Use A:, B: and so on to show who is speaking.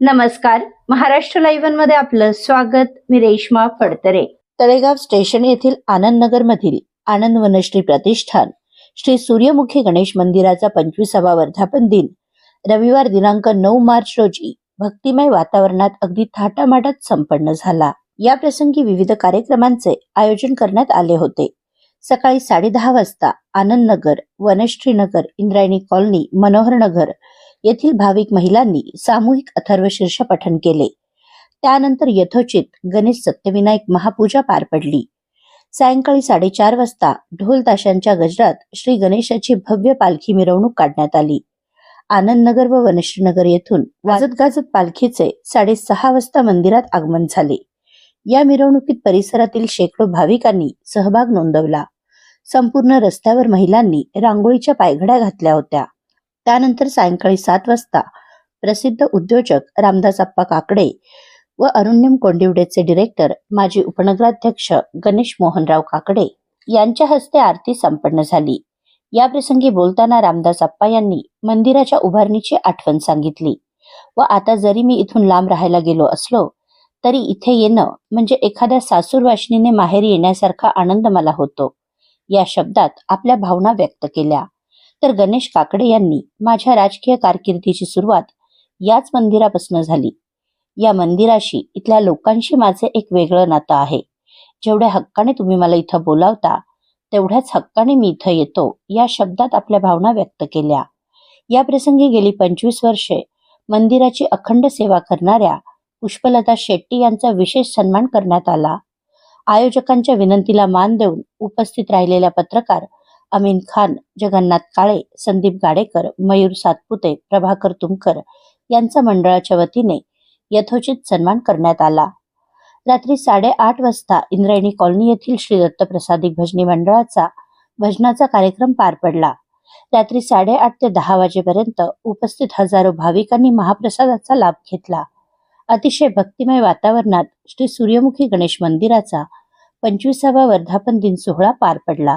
A: नमस्कार. महाराष्ट्र लाईव्हमध्ये आपलं स्वागत. मी रेश्मा फडतरे. तळेगाव स्टेशन येथील आनंद नगर मधील आनंद वनश्री प्रतिष्ठान श्री सूर्यमुखी गणेश मंदिराचा पंचवीसावा वर्धापन दिन रविवार दिनांक नऊ मार्च रोजी भक्तिमय वातावरणात अगदी थाटामाटात संपन्न झाला. या प्रसंगी विविध कार्यक्रमांचे आयोजन करण्यात आले होते. सकाळी साडेदहा वाजता आनंद नगर वनश्री नगर इंद्रायणी कॉलनी मनोहर नगर येथील भाविक महिलांनी सामूहिक अथर्वशीर्ष पठण केले. त्यानंतर यथोचित गणेश सत्यविनायक महापूजा पार पडली. सायंकाळी साडेचार वाजता ढोल ताशांच्या गजरात श्री गणेशाची भव्य पालखी मिरवणूक काढण्यात आली. आनंदनगर व वनश्रीनगर येथून वाजत गाजत पालखीचे साडेसहा वाजता मंदिरात आगमन झाले. या मिरवणुकीत परिसरातील शेकडो भाविकांनी सहभाग नोंदवला. संपूर्ण रस्त्यावर महिलांनी रांगोळीच्या पायघड्या घातल्या होत्या. त्यानंतर सायंकाळी सात वाजता प्रसिद्ध उद्योजक रामदास अप्पा काकडे व अरुण्यम कोंडिवडेचे डिरेक्टर माजी उपनगराध्यक्ष गणेश मोहनराव काकडे यांच्या हस्ते आरती संपन्न झाली. याप्रसंगी बोलताना रामदास अप्पा यांनी मंदिराच्या उभारणीची आठवण सांगितली. व आता जरी मी इथून लांब राहायला गेलो असलो तरी इथे येणं म्हणजे एखाद्या सासूर वाशिनीने माहेरी येण्यासारखा आनंद मला होतो. या शब्दात आपल्या भावना व्यक्त केल्या. तर गणेश काकडे यांनी माझ्या राजकीय कारकिर्दीची सुरुवात याच मंदिरापासून झाली. या मंदिराशी इथल्या लोकांशी माझे एक वेगळं नातं आहे. जेवढ्या हक्काने तुम्ही मला इथं बोलावता तेवढ्याच हक्काने मी इथं येतो या शब्दात आपल्या भावना व्यक्त केल्या. या प्रसंगी गेली पंचवीस वर्षे मंदिराची अखंड सेवा करणाऱ्या पुष्पलता शेट्टी यांचा विशेष सन्मान करण्यात आला. आयोजकांच्या विनंतीला मान देऊन उपस्थित राहिलेल्या पत्रकार अमीन खान जगन्नाथ काळे संदीप गाडेकर मयूर सातपुते प्रभाकर तुमकर यांचा मंडळाच्या वतीने यथोचित सन्मान करण्यात आला. रात्री साडेआठ वाजता इंद्रायणी कॉलनी येथील श्री दत्तप्रसादी भजनी मंडळाचा भजनाचा कार्यक्रम पार पडला. रात्री साडेआठ ते दहा वाजेपर्यंत उपस्थित हजारो भाविकांनी महाप्रसादाचा लाभ घेतला. अतिशय भक्तिमय वातावरणात श्री सूर्यमुखी गणेश मंदिराचा पंचवीसावा वर्धापन दिन सोहळा पार पडला.